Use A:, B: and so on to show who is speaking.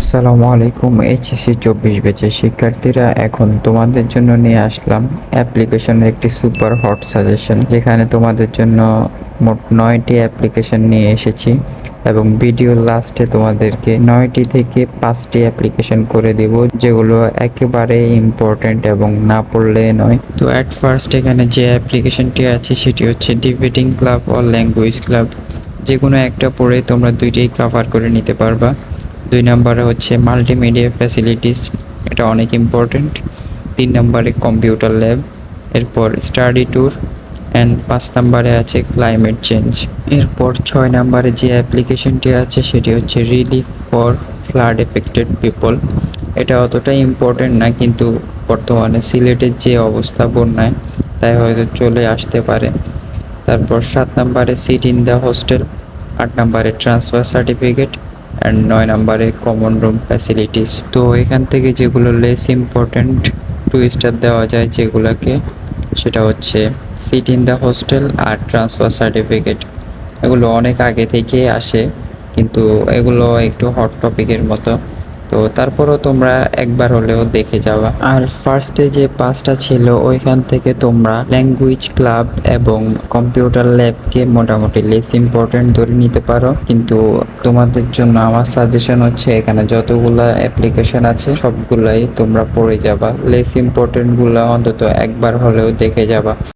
A: আসসালামু আলাইকুম এইচএসসি চব্বিশ বেচে শিক্ষার্থীরা, এখন তোমাদের জন্য নিয়ে আসলাম অ্যাপ্লিকেশনের একটি সুপার হট সাজেশন, যেখানে তোমাদের জন্য মোট নয়টি অ্যাপ্লিকেশন নিয়ে এসেছি এবং ভিডিও লাস্টে তোমাদেরকে নয়টি থেকে পাঁচটি অ্যাপ্লিকেশন করে দেব, যেগুলো একেবারে ইম্পর্ট্যান্ট এবং না পড়লে নয়। তো অ্যাট ফার্স্ট এখানে যে অ্যাপ্লিকেশনটি আছে, সেটি হচ্ছে ডিবেটিং ক্লাব ও ল্যাঙ্গুয়েজ ক্লাব যে কোনো একটা পড়ে তোমরা দুইটাই কভার করে নিতে পারবা। দুই নম্বরে হচ্ছে মাল্টিমিডিয়া ফ্যাসিলিটিস এটা অনেক ইম্পর্ট্যান্ট তিন নম্বরে কম্পিউটার ল্যাব এরপর স্টাডি ট্যুর অ্যান্ড পাঁচ নম্বরে আছে ক্লাইমেট চেঞ্জ এরপর ছয় নম্বরে যে অ্যাপ্লিকেশনটি আছে, সেটি হচ্ছে relief for flood affected people এটা অতটা ইম্পর্ট্যান্ট না, কিন্তু বর্তমানে সিলেটের যে অবস্থা বন্যায়, তাই হয়তো চলে আসতে পারে। তারপর সাত নম্বরে সিট ইন দ্য হোস্টেল আট নম্বরে ট্রান্সফার সার্টিফিকেট অ্যান্ড নয় নাম্বারে কমন রুম ফ্যাসিলিটিস তো এখান থেকে যেগুলো লেস ইম্পর্ট্যান্ট টু স্টার দেওয়া যায় যেগুলোকে, সেটা হচ্ছে সিট ইন দ্য হোস্টেল আর ট্রান্সফার সার্টিফিকেট এগুলো অনেক আগে থেকে আসে, কিন্তু এগুলো একটু হট টপিকের মতো। তো তারপরও তোমরা একবার হলেও দেখে যাবা আর ফার্স্টে যে পাঁচটা ছিল, ওইখান থেকে তোমরা ল্যাঙ্গুয়েজ ক্লাব এবং কম্পিউটার ল্যাবকে মোটামুটি লেস ইম্পর্টেন্ট ধরে নিতে পারো। কিন্তু তোমাদের জন্য আমার সাজেশন হচ্ছে, এখানে যতগুলা অ্যাপ্লিকেশন আছে, সবগুলাই তোমরা পড়ে যাবা। লেস ইম্পর্টেন্টগুলো অন্তত একবার হলেও দেখে যাবা।